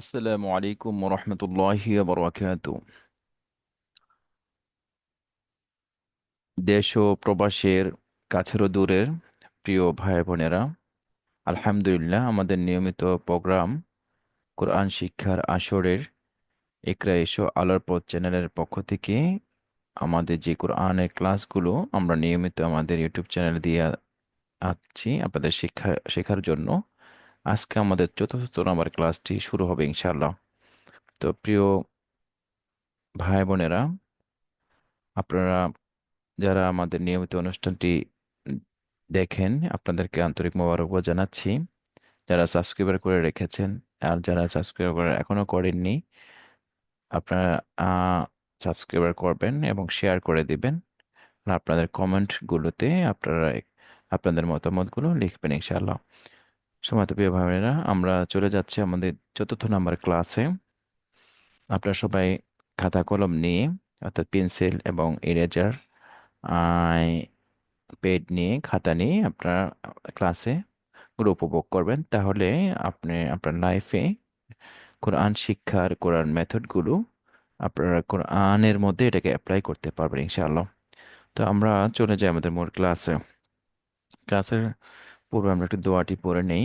আসসালামু আলাইকুম রহমতুল্লাহি বরকাত দেশ ও প্রবাসের কাছের দূরের প্রিয় ভাই বোনেরা আলহামদুলিল্লাহ আমাদের নিয়মিত প্রোগ্রাম কোরআন শিক্ষার আসরের ইকরা এসো আলোর পথ চ্যানেলের পক্ষ থেকে আমাদের যে কোরআনের ক্লাসগুলো আমরা নিয়মিত আমাদের ইউটিউব চ্যানেল দিয়ে আসছি আপনাদের শিক্ষা, শেখার জন্য। আজকে আমাদের চতুর্থ নম্বর ক্লাসটি শুরু হবে ইনশাআল্লাহ। তো প্রিয় ভাই বোনেরা আপনারা যারা আমাদের নিয়মিত অনুষ্ঠানটি দেখেন, আপনাদেরকে আন্তরিক মোবারকবাদ জানাচ্ছি। যারা সাবস্ক্রাইবার করে রেখেছেন আর যারা সাবস্ক্রাইব করে এখনও করেননি, আপনারা সাবস্ক্রাইবার করবেন এবং শেয়ার করে দিবেন। আপনাদের কমেন্টগুলোতে আপনারা আপনাদের মতামতগুলো লিখবেন ইনশাআল্লাহ। সময়ত প্রিয় ভাইরা আমরা চলে যাচ্ছি আমাদের চতুর্থ নাম্বার ক্লাসে। আপনারা সবাই খাতা কলম নিয়ে, অর্থাৎ পেন্সিল এবং ইরেজার পেড নিয়ে, খাতা নিয়ে আপনার ক্লাসে গুলো উপভোগ করবেন। তাহলে আপনি, আপনার লাইফে কোরআন শিক্ষার, কোরআন মেথডগুলো আপনারা কোরআনের মধ্যে এটাকে অ্যাপ্লাই করতে পারবেন ইনশাআল্লাহ। তো আমরা চলে যাই আমাদের মূল ক্লাসে ক্লাসের পূর্বে আমরা একটু দোয়াটি পড়ে নেই।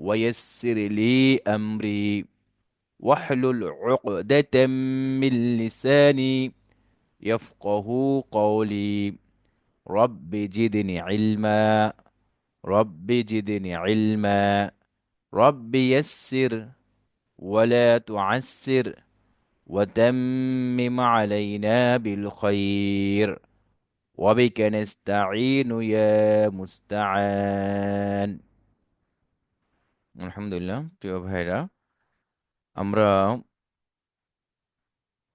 ويسر لي أمري. واحلل عقدة من لساني يفقه قولي. رب زدني علما. رب زدني علما. رب يسر ولا تعسر. وتمم علينا بالخير. وبك نستعين يا مستعان. আলহামদুলিল্লাহ, প্রিয় ভাইরা আমরা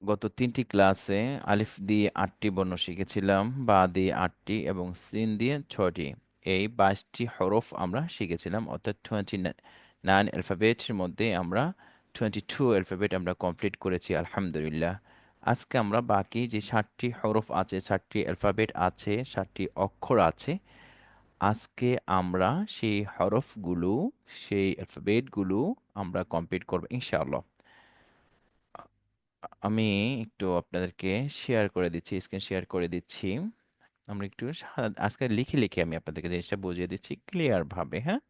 গত তিনটি ক্লাসে আলিফ দিয়ে আটটি বর্ণ শিখেছিলাম, বা দিয়ে আটটি এবং সিন দিয়ে ছটি এই বাইশটি হরফ আমরা শিখেছিলাম, অর্থাৎ টোয়েন্টি নাইন অ্যালফাবেটের মধ্যে আমরা টোয়েন্টি টু অ্যালফাবেট আমরা কমপ্লিট করেছি, আলহামদুলিল্লাহ। আজকে আমরা বাকি যে ষাটটি হরফ আছে, ষাটটি অ্যালফাবেট আছে, ষাটটি অক্ষর আছে আজকে আমরা সেই হরফগুলো, সেই অ্যালফাবেটগুলো আমরা কমপ্লিট করব, ইনশাআল্লাহ। আমি একটু আপনাদেরকে শেয়ার করে দিচ্ছি স্ক্রিন শেয়ার করে দিচ্ছি। আমরা একটু আজকে লিখে লিখে আমি আপনাদেরকে জিনিসটা বুঝিয়ে দিচ্ছি ক্লিয়ারভাবে হ্যাঁ?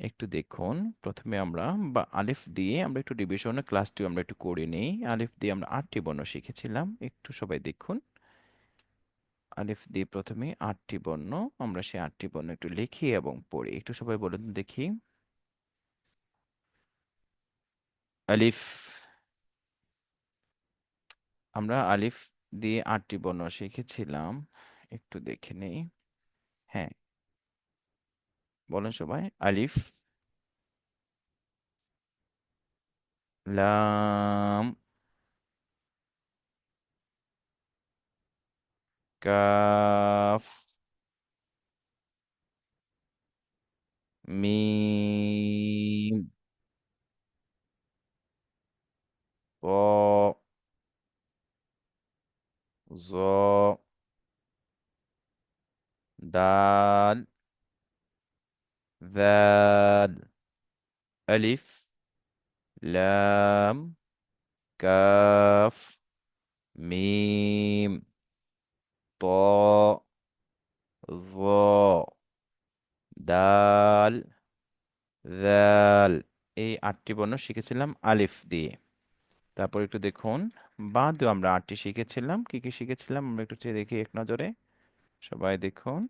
একটু দেখুন, প্রথমে আমরা বা আলিফ দিয়ে আমরা একটু ডিভিশন ক্লাসটি আমরা একটু করে নিই। আলিফ দিয়ে আমরা আটটি বর্ণ শিখেছিলাম। একটু সবাই দেখুন। আলিফ দিয়ে প্রথমে আটটি বর্ণ আমরা সেই আটটি বর্ণ একটু লিখি এবং পড়ি। একটু সবাই বলুন দেখি। আলিফ আমরা আলিফ দিয়ে আটটি বর্ণ শিখেছিলাম। একটু দেখে নেই। হ্যাঁ। বলেন সবাই। আলিফ, লাম كاف. ميم. طاء ظاء دال. ذال. ألف. لام. كاف. ميم. ط ظ দাল জাল এই আটটি বর্ণ শিখেছিলাম আলিফ দিয়ে। তারপর একটু দেখুন বা দিয়েও আমরা আটটি শিখেছিলাম। কি কি শিখেছিলাম? আমরা একটু চেয়ে দেখি এক নজরে। সবাই দেখুন।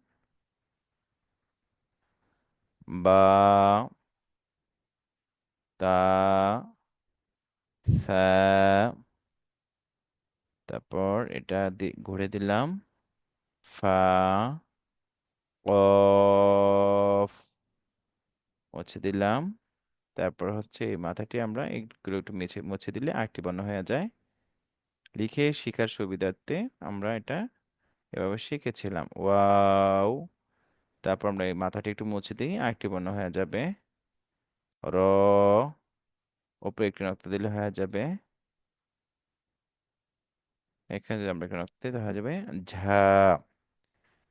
বা, তা স্যা তারপর এটা ঘুরে দিলাম। ফা কফ মুছে দিলাম। তারপর হচ্ছে এই মাথাটি আমরা এগুলো একটু মুছে মুছে দিলে আরেকটি বর্ণ হয়ে যায়। লিখে শিখার সুবিধার্থে আমরা এটা এভাবে শিখেছিলাম। ওয়াও! তারপর আমরা এই মাথাটি একটু মুছে দিই, আরেকটি বর্ণ হয়ে যাবে। র, উপরে একটি নক্তা দিলে হয়ে যাবে। এখানে আমরা একটি নক্তা তাহলে হয়ে যাবে ঝা।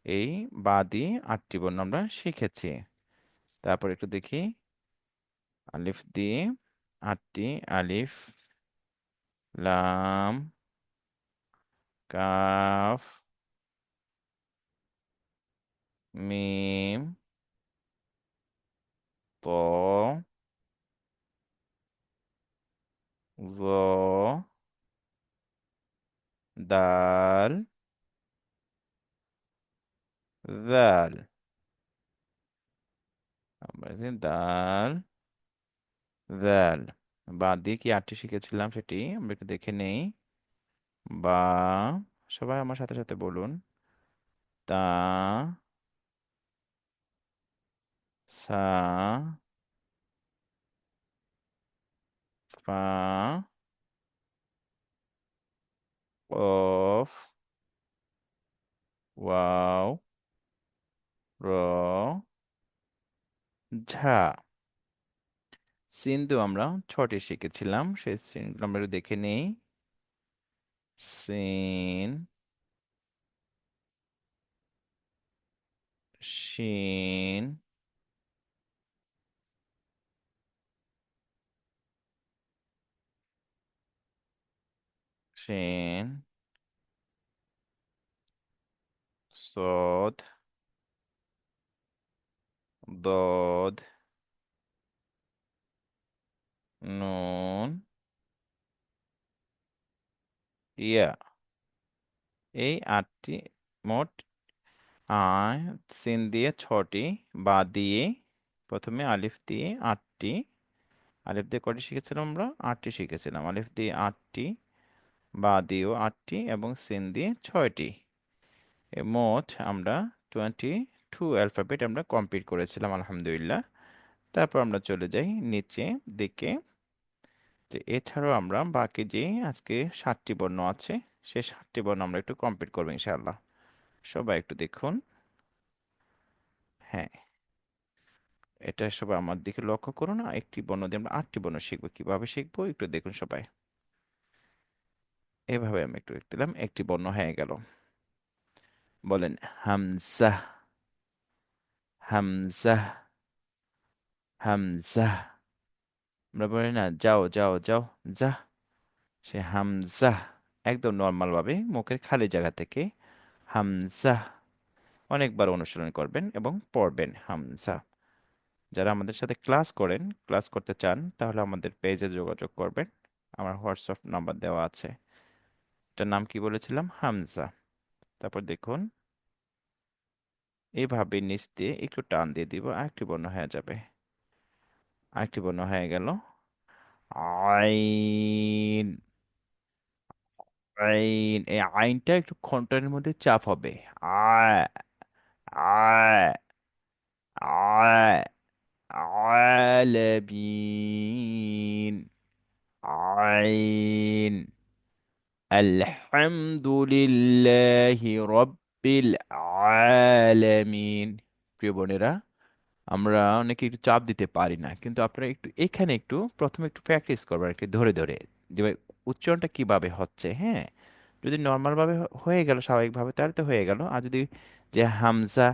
এই বাদি আটটি বর্ণ আমরা শিখেছি। তারপর একটু দেখি। আলিফ দিয়ে আটটি, আলিফ, লাম, কাফ, মিম ত জ, দাল আমরা যে দাল দাল বাদ দিয়ে কি আটটি শিখেছিলাম সেটি? আমরা একটু দেখে নেই। বা, সবাই আমার সাথে সাথে বলুন। তা, সা, ফা কফ ওয়াও র, ঝা। সিন্ধু আমরা ছটি শিখেছিলাম, সেই সিনগুলো আমরা দেখে নেই। সিন, শিন সেন সদ দদ নুন ইয়া এই আটটি মোট আয় সিন দিয়ে ছটি, বা দিয়ে, প্রথমে আলিফ দিয়ে আটটি। আলিফ দিয়ে কটি শিখেছিলাম আমরা? আটটি শিখেছিলাম। আলিফ দিয়ে আটটি, বা দিয়েও আটটি, এবং সিন দিয়ে ছয়টি। মোট আমরা টোয়েন্টি টু অ্যালফাবেট আমরা কমপ্লিট করেছিলাম, আলহামদুলিল্লাহ। তারপর আমরা চলে যাই নিচে দিকে। তো এছাড়াও আমরা বাকি যে আজকে সাতটি বর্ণ আছে সেই সাতটি বর্ণ আমরা একটু কমপ্লিট করব ইনশাআল্লাহ। সবাই একটু দেখুন। হ্যাঁ। এটা সবাই আমার দিকে লক্ষ্য করুন না একটি বর্ণ দিয়ে আমরা আটটি বর্ণ শিখব। কীভাবে শিখব? একটু দেখুন সবাই। এভাবে আমি একটু দিলাম একটি বর্ণ হয়ে গেল। বলেন হামজা হামজা হামজা আমরা বলি না যাও যাও যাও যা সে হামজা একদম নর্মাল ভাবে মুখের খালি জায়গা থেকে হামজা অনেকবার অনুশীলন করবেন এবং পড়বেন হামজা যারা আমাদের সাথে ক্লাস করেন ক্লাস করতে চান, তাহলে আমাদের পেজে যোগাযোগ করবেন। আমার হোয়াটসঅ্যাপ নাম্বার দেওয়া আছে। এটার নাম কি বলেছিলাম? হামজা তারপর দেখুন। এইভাবে নিচ দিয়ে একটু টান দিয়ে দিব, আরেকটি বর্ণ হয়ে যাবে। আরেকটি বর্ণ হয়ে গেল। আইন। আইন। এই আইনটা একটু কণ্ঠের মধ্যে চাপ হবে। আয়। আয়। আয়। আলামিন আইন। আলহামদুলিল্লাহি রব্বিল আলামিন প্রিয় বোনেরা, আমরা অনেকে একটু চাপ দিতে পারি না, কিন্তু আপনারা একটু, এখানে একটু, প্রথমে একটু প্র্যাকটিস করবেন একটু ধরে ধরে। যে উচ্চারণটা কীভাবে হচ্ছে হ্যাঁ? যদি নর্মাল ভাবে হয়ে গেল, স্বাভাবিকভাবে, তাহলে তো হয়ে গেল। আর যদি যে হামজা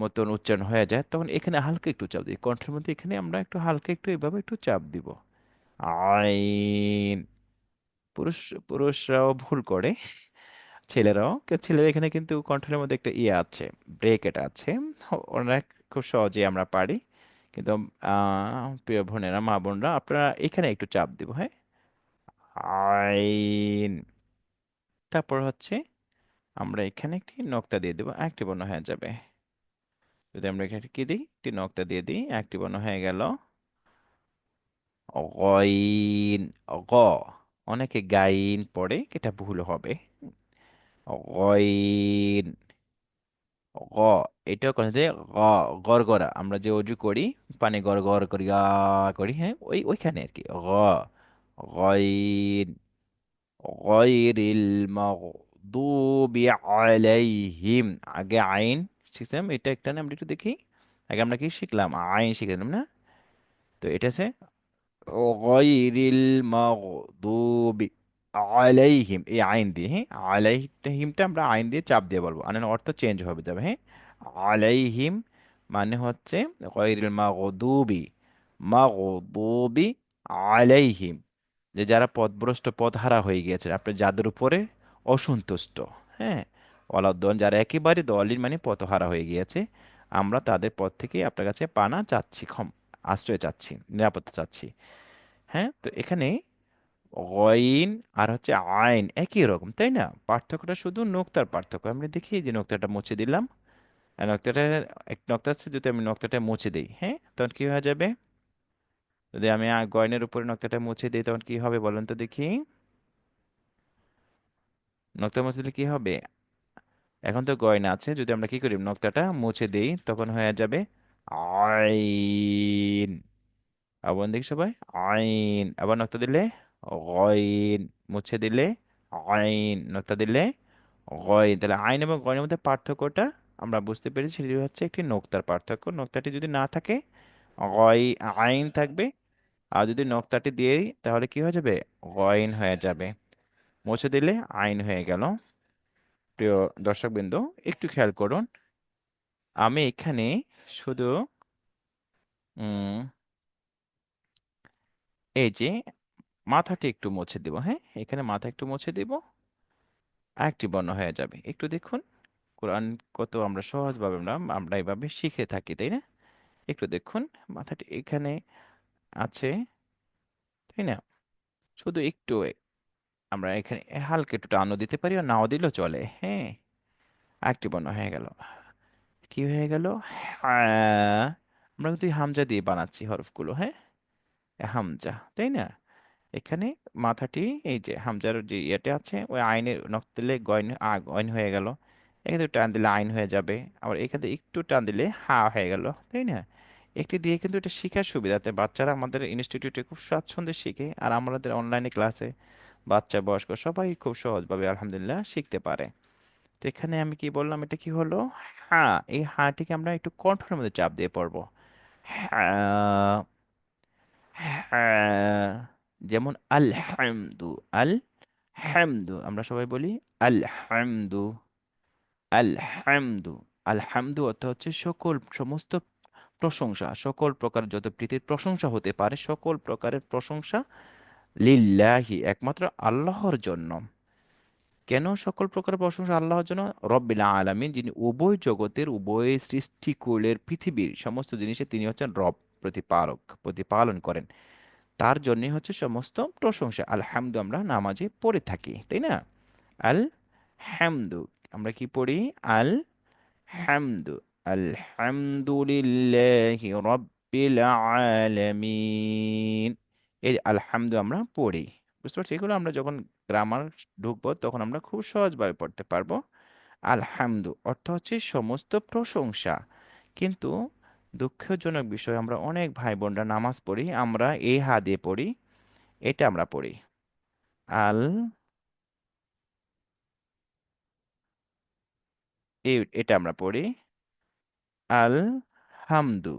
মতন উচ্চারণ হয়ে যায়, তখন এখানে হালকা একটু চাপ দিই। কণ্ঠের মধ্যে এখানে আমরা একটু হালকা একটু, এভাবে একটু চাপ দিব। আইন। পুরুষ, পুরুষরাও ভুল করে। ছেলেরাও, কে- ছেলেরা এখানে কিন্তু কণ্ঠের মধ্যে একটা ইয়ে আছে ব্রেক এটা আছে। ওনারা খুব সহজেই আমরা পারি। কিন্তু প্রিয় বোনেরা, মা বোনরা, আপনারা এখানে একটু চাপ দিব হ্যাঁ? আইন। তারপর হচ্ছে, আমরা এখানে একটি নক্তা দিয়ে দেবো, একটি বর্ণ হয়ে যাবে। যদি আমরা এখানে কি দিই? একটি নক্তা দিয়ে দিই, একটি বর্ণ হয়ে গেল। গইন গ। অনেকে গাইন পড়ে, এটা ভুল হবে। গইন গ, এটাও কথা দিয়ে গ, গড়গড়া। আমরা যে অজু করি, পানি গড় করি, গা করি হ্যাঁ ওই, ওইখানে আর কি গ গইন গয়রিল মাগদুবি আলাইহিম। আগে আইন শিখছিলাম এটা একটা না, আমরা একটু দেখি। আগে আমরা কি শিখলাম? আইন শিখলাম না? তো এটা আছে গয়রিল মাগদুবি আলাইহিম, এই আইন দিয়ে হ্যাঁ? আলাইহিমটা আমরা আইন দিয়ে চাপ দিয়ে বলব। আনার অর্থ চেঞ্জ হবে যাবে হ্যাঁ? আলাইহিম মানে হচ্ছে গয়রিল মাগদুবি মাগদুবি আলাইহিম, যে যারা পথভ্রষ্ট পথহারা হয়ে গিয়েছে আপনার যাদের উপরে অসন্তুষ্ট হ্যাঁ? ওয়ালাদ্দন যারা একেবারে দলিল মানে পথহারা হয়ে গিয়েছে, আমরা তাদের পথ থেকে আপনার কাছে পানা চাচ্ছি, ক্ষম, আশ্রয় চাচ্ছি, নিরাপত্তা চাচ্ছি হ্যাঁ? তো এখানে গইন আর হচ্ছে আইন। একই রকম, তাই না? পার্থক্যটা শুধু নোক্তার পার্থক্য। আমরা দেখি যে নোক্তাটা মুছে দিলাম। নোক্তাটা, এক নোক্তা আছে, যদি আমি নোক্তাটা মুছে দিই হ্যাঁ? তখন কি হয়ে যাবে? যদি আমি গয়নের উপরে নোক্তাটা মুছে দিই, তখন কি হবে বলেন তো দেখি। নোক্তা মুছে দিলে কি হবে? এখন তো গয়না আছে, যদি আমরা কি করি, নোক্তাটা মুছে দিই, তখন হয়ে যাবে আইন। আবার দেখি সবাই, আইন। আবার নোক্তা দিলে গইন মুছে দিলে আইন নোক্তা দিলে গইন তাহলে আইন এবং গয়নের মধ্যে পার্থক্যটা আমরা বুঝতে পেরেছি, সেটি হচ্ছে একটি নোক্তার পার্থক্য। নোক্তাটি যদি না থাকে, গয় আইন থাকবে। আর যদি নোক্তাটি দিয়ে তাহলে কি হয়ে যাবে? গইন হয়ে যাবে। মুছে দিলে আইন হয়ে গেল। প্রিয় দর্শকবৃন্দ, একটু খেয়াল করুন। আমি এখানে শুধু এই যে মাথাটি একটু মুছে দিব হ্যাঁ? এখানে মাথা একটু মুছে দিব। আরেকটি বর্ণ হয়ে যাবে। একটু দেখুন। কোরআন কত আমরা সহজভাবে আমরা আমরা এইভাবে শিখে থাকি, তাই না? একটু দেখুন, মাথাটি এখানে আছে, তাই না? শুধু একটু আমরা এখানে হালকা একটু টানও দিতে পারি আর নাও দিলেও চলে হ্যাঁ? আরেকটি বর্ণ হয়ে গেল। কি হয়ে গেল? আমরা কিন্তু হামজা দিয়ে বানাচ্ছি হরফগুলো হ্যাঁ? হামজা, তাই না? এখানে মাথাটি, এই যে হামজার যে ইয়েটা আছে, ওই আইনের নখ দিলে গয়ন গয়ন হয়ে গেল। এখানে একটু টান দিলে আইন হয়ে যাবে। আবার এখানে একটু টান দিলে হা হয়ে গেল, তাই না? একটি দিয়ে কিন্তু এটা শেখার সুবিধাতে বাচ্চারা আমাদের ইনস্টিটিউটে খুব স্বাচ্ছন্দ্যে শিখে আর আমাদের অনলাইনে ক্লাসে বাচ্চা, বয়স্ক সবাই খুব সহজভাবে আলহামদুলিল্লাহ শিখতে পারে। তো এখানে আমি কি বললাম, এটা কি হলো? হ্যাঁ এই হাঁটিকে আমরা একটু কণ্ঠের মধ্যে চাপ দিয়ে পড়ব। হ্যাঁ হ্যাঁ যেমন আল হামদু আল হামদু আমরা সবাই বলি আল হামদু আল হামদু আল হামদু অর্থ হচ্ছে সকল, সমস্ত প্রশংসা, সকল প্রকার যত প্রীতির প্রশংসা হতে পারে, সকল প্রকারের প্রশংসা লিল্লাহি, একমাত্র আল্লাহর জন্য। কেন সকল প্রকার প্রশংসা আল্লাহর জন্য? রব্বিল আলামিন, যিনি উভয় জগতের, উভয় সৃষ্টিকুলের পৃথিবীর সমস্ত জিনিসে তিনি হচ্ছেন রব, প্রতিপালক, প্রতিপালন করেন। তার জন্যই হচ্ছে সমস্ত প্রশংসা। আলহামদু আমরা নামাজে পড়ে থাকি, তাই না? আল হামদু আমরা কি পড়ি? আল হামদু আলহামদুলিল্লাহি রব্বিল এই আলহামদু আমরা পড়ি, বুঝতে পারছি এগুলো আমরা যখন গ্রামার ঢুকবো তখন আমরা খুব সহজভাবে পড়তে পারব। আলহামদু অর্থ হচ্ছে সমস্ত প্রশংসা। কিন্তু দুঃখজনক বিষয়, আমরা অনেক ভাই বোনরা নামাজ পড়ি, আমরা এই হা দিয়ে পড়ি, এটা আমরা পড়ি। আল এটা আমরা পড়ি। আল হামদু।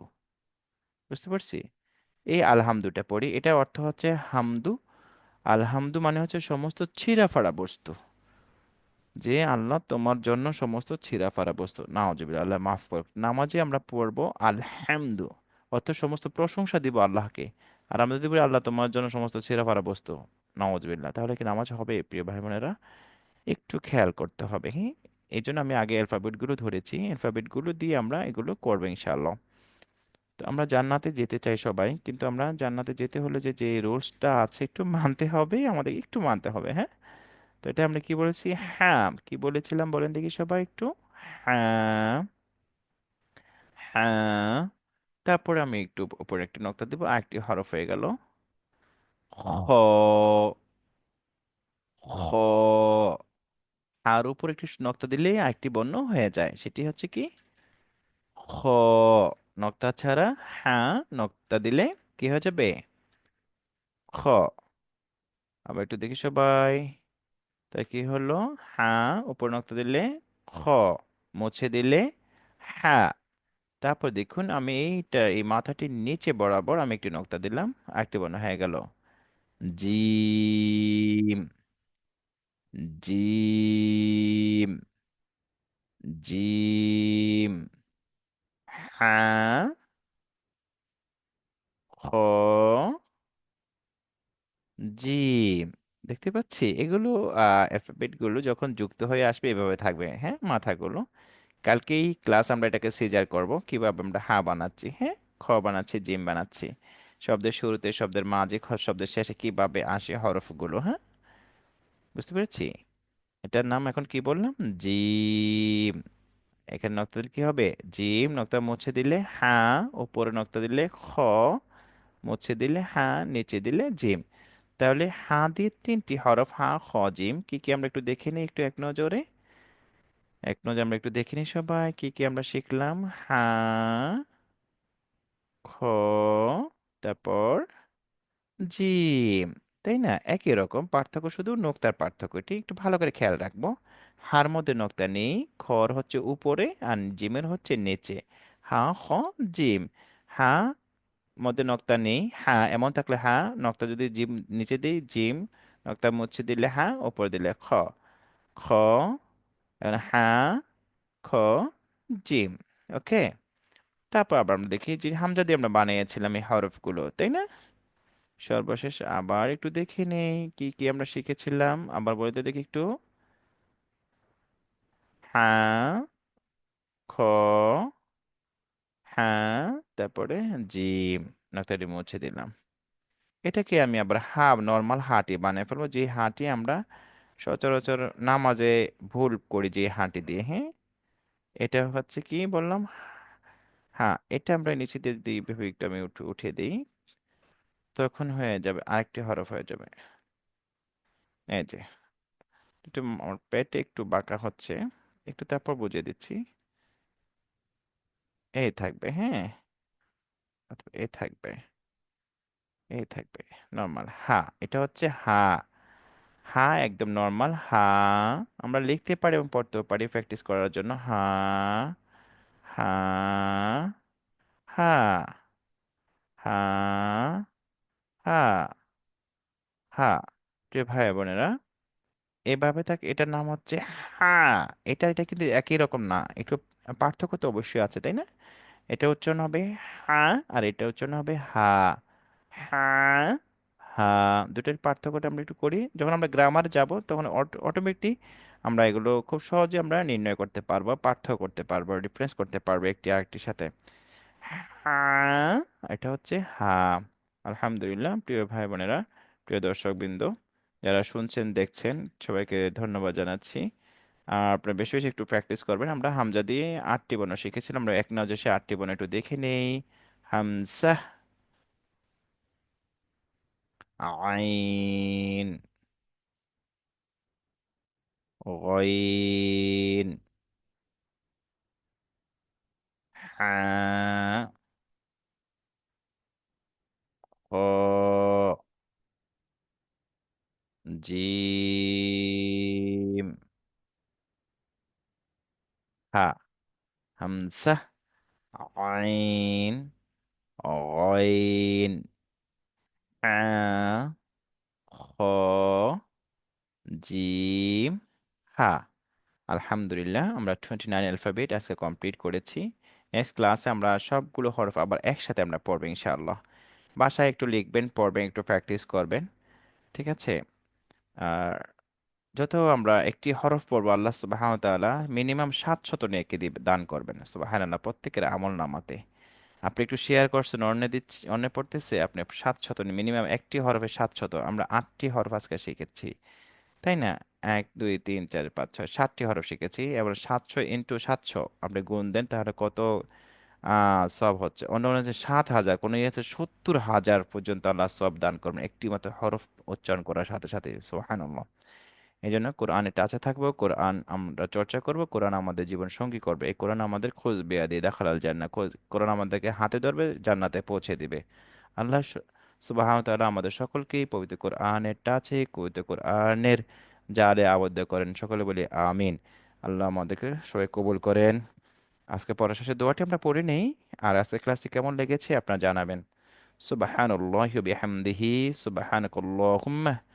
বুঝতে পারছি? এই আলহামদুটা পড়ি, এটার অর্থ হচ্ছে হামদু। আলহামদু মানে হচ্ছে সমস্ত ছিঁড়াফাড়া বস্তু। যে আল্লাহ তোমার জন্য সমস্ত ছিঁড়াফাড়া বস্তু। নাওজবিল্লাহ, আল্লাহ মাফ কর নামাজে আমরা পড়ব আলহামদু অর্থ সমস্ত প্রশংসা দিব আল্লাহকে। আর আমরা যদি বলি, আল্লাহ তোমার জন্য সমস্ত ছিঁড়াফাড়া বস্তু নাওজবিল্লাহ, তাহলে কি নামাজ হবে, প্রিয় ভাই বোনেরা একটু খেয়াল করতে হবে হ্যাঁ? এই জন্য আমি আগে অ্যালফাবেটগুলো ধরেছি। অ্যালফাবেটগুলো দিয়ে আমরা এগুলো করব ইনশাআল্লাহ। তো আমরা জান্নাতে যেতে চাই সবাই, কিন্তু আমরা জান্নাতে যেতে হলে যে যে রুলসটা আছে, একটু মানতে হবে, আমাদের একটু মানতে হবে হ্যাঁ? তো এটা আমরা কি বলেছি? হ্যাঁ। কি বলেছিলাম বলেন দেখি সবাই একটু। হ্যাঁ। হ্যাঁ। তারপরে আমি একটু উপরে একটি নক্তা দিব। আর একটি হরফ হয়ে গেল। খ। খ। আর উপর একটি নক্তা দিলেই আরেকটি বর্ণ হয়ে যায়। সেটি হচ্ছে কি? খ। নক্তা ছাড়া হ্যাঁ নক্তা দিলে কি হয়ে যাবে? খ। আবার একটু দেখি সবাই। তাই কি হলো? হ্যাঁ উপর নক্তা দিলে খ, মুছে দিলে হ্যাঁ তারপর দেখুন, আমি এইটা, এই মাথাটির নিচে বরাবর আমি একটি নক্তা দিলাম, আরেকটি বর্ণ হয়ে গেল। জিম জিম জিম। হ্যাঁ খ জি দেখতে পাচ্ছি এগুলো অ্যালফাবেটগুলো যখন যুক্ত হয়ে আসবে এভাবে থাকবে। হ্যাঁ মাথাগুলো। কালকেই ক্লাস আমরা এটাকে সিজার করব। কীভাবে আমরা হা বানাচ্ছি হ্যাঁ? খ বানাচ্ছি, জিম বানাচ্ছি। শব্দের শুরুতে, শব্দের মাঝে, খ শব্দের শেষে কীভাবে আসে হরফগুলো হ্যাঁ? বুঝতে পেরেছি? এটার নাম এখন কি বললাম? জিম। এখানে নক্তা দিলে কি হবে? জিম, নক্তা মুছে দিলে হা, উপরে নক্তা দিলে খ, মুছে দিলে হা, নিচে দিলে জিম। তাহলে হা দিয়ে তিনটি হরফ, হা, খ, জিম, কি কি আমরা একটু দেখে নিই একটু এক নজরে? এক নজরে আমরা একটু দেখে নিই সবাই, কি কি আমরা শিখলাম? হা, খ, তারপর জিম, তাই না? একই রকম, পার্থক্য শুধু নোক্তার পার্থক্য এটি একটু ভালো করে খেয়াল রাখব। হার মধ্যে নোক্তা নেই, খর হচ্ছে উপরে আর জিমের হচ্ছে নিচে। হা, খ, জিম। হা মধ্যে নক্তা নেই। হা এমন থাকলে হা নক্তা যদি জিম নিচে দিই, জিম নক্তা মুছে দিলে হা উপরে দিলে খ। খ এখন হা, খ, জিম, ওকে? তারপর আবার আমরা দেখি যে হামজা দিয়ে আমরা বানিয়েছিলাম এই হরফগুলো, তাই না? সর্বশেষ আবার একটু দেখে নেই, কি কি আমরা শিখেছিলাম? আবার বলতে দেখি একটু। হ্যাঁ খ হ্যাঁ তারপরে জিম নক্তাটি মুছে দিলাম। এটাকে আমি আবার হা নর্মাল হাঁটি বানিয়ে ফেলব। যে হাঁটি আমরা সচরাচর নামাজে ভুল করি যে হাঁটি দিয়ে হ্যাঁ? এটা হচ্ছে কি বললাম? হ্যাঁ এটা আমরা নিচে দিয়ে দিই একটু আমি উঠে দিই। তখন হয়ে যাবে, আরেকটি হরফ হয়ে যাবে। এই যে, একটু আমার পেটে একটু বাঁকা হচ্ছে, একটু তারপর বুঝিয়ে দিচ্ছি। এই থাকবে হ্যাঁ? অথবা এই থাকবে এই থাকবে নর্মাল হা, এটা হচ্ছে হা হা একদম নর্মাল হা, আমরা লিখতে পারি এবং পড়তেও পারি প্র্যাকটিস করার জন্য, হা হা হা হা হা হা, প্রিয় ভাই বোনেরা, এভাবে থাক, এটার নাম হচ্ছে হা, এটা এটা কিন্তু একই রকম না, একটু পার্থক্য তো অবশ্যই আছে, তাই না? এটা উচ্চারণ হবে হা আর এটা উচ্চারণ হবে হা। হা। হা দুটোর পার্থক্যটা আমরা একটু করি। যখন আমরা গ্রামার যাব তখন অটোমেটিক আমরা এগুলো খুব সহজে আমরা নির্ণয় করতে পারব পার্থক্য করতে পারব ডিফারেন্স করতে পারব একটি আরেকটির সাথে। হা। এটা হচ্ছে হা। আলহামদুলিল্লাহ প্রিয় ভাই বোনেরা প্রিয় দর্শকবৃন্দ যারা শুনছেন দেখছেন সবাইকে ধন্যবাদ জানাচ্ছি। আপনারা বেশি বেশি একটু প্র্যাকটিস করবেন। আমরা হামজা দিয়ে আটটি বর্ণ শিখেছিলাম। আমরা এক নজরে সে আটটি বর্ণ একটু দেখে নেই। হামসা। আইন। গইন। হ্যাঁ জিম হা হামসা আইন গইন আ খ জিম হা আলহামদুলিল্লাহ, আমরা টোয়েন্টি নাইন অ্যালফাবেট আজকে কমপ্লিট করেছি। নেক্সট ক্লাসে আমরা সবগুলো হরফ আবার একসাথে আমরা পড়ব ইনশাআল্লাহ। বাসায় একটু লিখবেন, পড়বেন, একটু প্র্যাকটিস করবেন। ঠিক আছে? আর যত আমরা একটি হরফ পড়ব, আল্লাহ সুবাহ তাআলা মিনিমাম সাতশত নেকি দিবে, দান করবেন। সুবাহানাল্লাহ, প্রত্যেকের আমল নামাতে আপনি একটু শেয়ার করছেন, অন্য দিচ্ছি, অন্য পড়তেছে, আপনি সাত শত মিনিমাম একটি হরফে সাত শত আমরা আটটি হরফ আজকে শিখেছি। তাই না? এক, দুই, তিন, চার, পাঁচ, ছয়, সাতটি হরফ শিখেছি, এবার সাতশো ইন্টু সাতশো, আপনি গুণ দেন, তাহলে কত সব হচ্ছে। অন্য অন্য সাত হাজার, কোনো ইয়ে আছে, সত্তর হাজার পর্যন্ত আল্লাহ সব দান করবেন, একটি মাত্র হরফ উচ্চারণ করার সাথে সাথে সোহানুল্লাহ এই জন্য কোরআনে টাচে থাকব, কোরআন আমরা চর্চা করব, কোরআন আমাদের জীবন সঙ্গী করবে, এই কোরআন আমাদের খোঁজ বেয়া দিয়ে দেখালাল জান্নাত কোরআন আমাদেরকে হাতে ধরবে, জান্নাতে পৌঁছে দিবে। আল্লাহ সুবাহ তাআলা আমাদের সকলকেই পবিত্র কোরআনের টাচে, পবিত্র কোরআনের জালে আবদ্ধ করেন। সকলে বলি আমিন। আল্লাহ আমাদেরকে সবাই কবুল করেন। আজকে পড়া শেষে দোয়াটি আমরা পড়ে নেই। আর আজকে ক্লাসটি কেমন লেগেছে আপনারা জানাবেন। সুবহানাল্লাহি বিহামদিহি, সুবহানাকাল্লাহুম্মা।